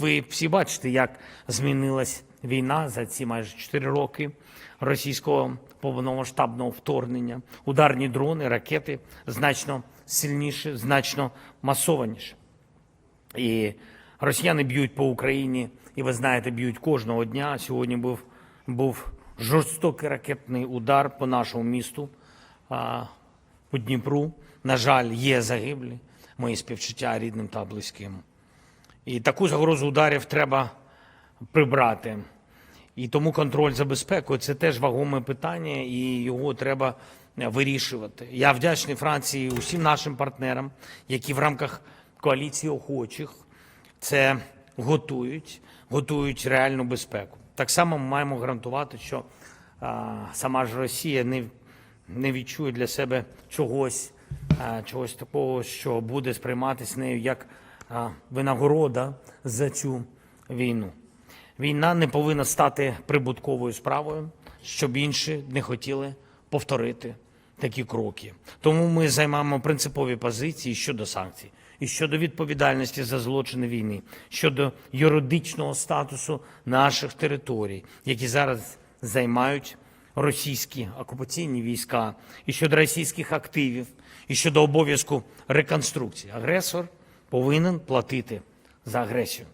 Ви всі бачите, як змінилась війна за ці майже 4 роки російського повномасштабного вторгнення. Ударні дрони, ракети значно сильніші, значно масованіші. І росіяни б'ють по Україні, і ви знаєте, б'ють кожного дня. Сьогодні був, був жорстокий ракетний удар по нашому місту, по Дніпру. На жаль, є загиблі. Мої співчуття рідним та близьким. І таку загрозу ударів треба прибрати. І тому контроль за безпекою це теж вагоме питання, і його треба е, вирішувати. Я вдячний Франції усім нашим партнерам, які в рамках коаліції охочих це готують, готують реальну безпеку. Так само ми маємо гарантувати, що а, сама ж Росія не, не відчує для себе чогось, а, чогось такого, що буде сприйматися нею як винагорода за цю війну. Війна не повинна стати прибутковою справою, щоб інші не хотіли повторити такі кроки. Тому ми займаємо принципові позиції щодо санкцій, і щодо відповідальності за злочини війни, щодо юридичного статусу наших територій, які зараз займають російські окупаційні війська, і щодо російських активів, і щодо обов'язку реконструкції. Агресор повинен платити за агресію.